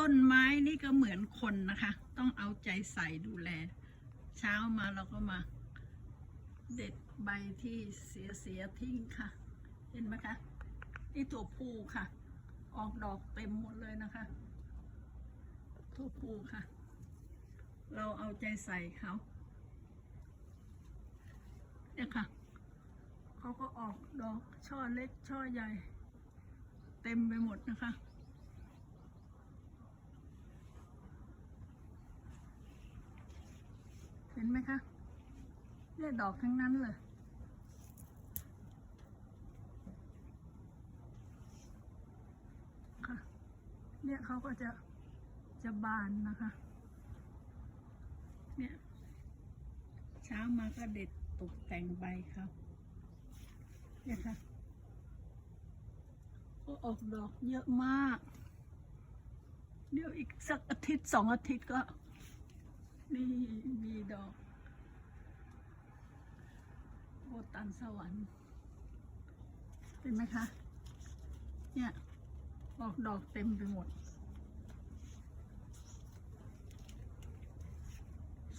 ต้นไม้นี่ก็เหมือนคนนะคะ ต้องเอาใจใส่ดูแล เช้ามาเราก็มา เด็ดใบที่เสียเสียทิ้งค่ะ เห็นไหมคะ นี่ตัวผูค่ะ ออกดอกเต็มหมดเลยนะคะตัวผูค่ะ เราเอาใจใส่เขาเนี่ยค่ะเขาก็ออกดอกช่อเล็กช่อใหญ่ เต็มไปหมดนะคะ ห็นไหมคะเนี่ยดอกทั้งนั้นเลย ค่ะ เนี่ยเขาก็จะจะบานนะคะ เนี่ยเช้ามาก็เด็ดตกแต่งใบเขาเนี่ยค่ะก็ออกดอกเยอะมาก เดี๋ยวอีกสักอาทิตย์สองอาทิตย์ก็ นี่ ดอกโบตันสวรรค์เห็นไหมคะ เนี่ยออกดอกเต็มไปหมด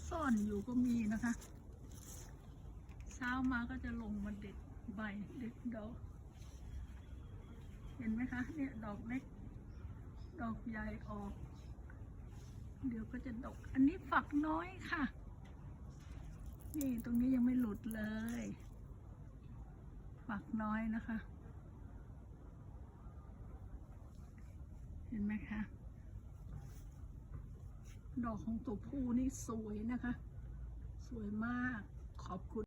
ซ่อนอยู่ก็มีนะคะ เช้ามาก็จะลงมาเด็ดใบเด็ดดอก เห็นไหมคะ เนี่ยดอกเล็ก ดอกใหญ่ออก เดี๋ยวก็จะดก อันนี้ฝักน้อยค่ะ นี่ตรงนี้ยังไม่หลุดเลย ฝักน้อยนะคะ เห็นไหมคะ ดอกของตัวผู้นี่สวยนะคะ สวยมากขอบคุณ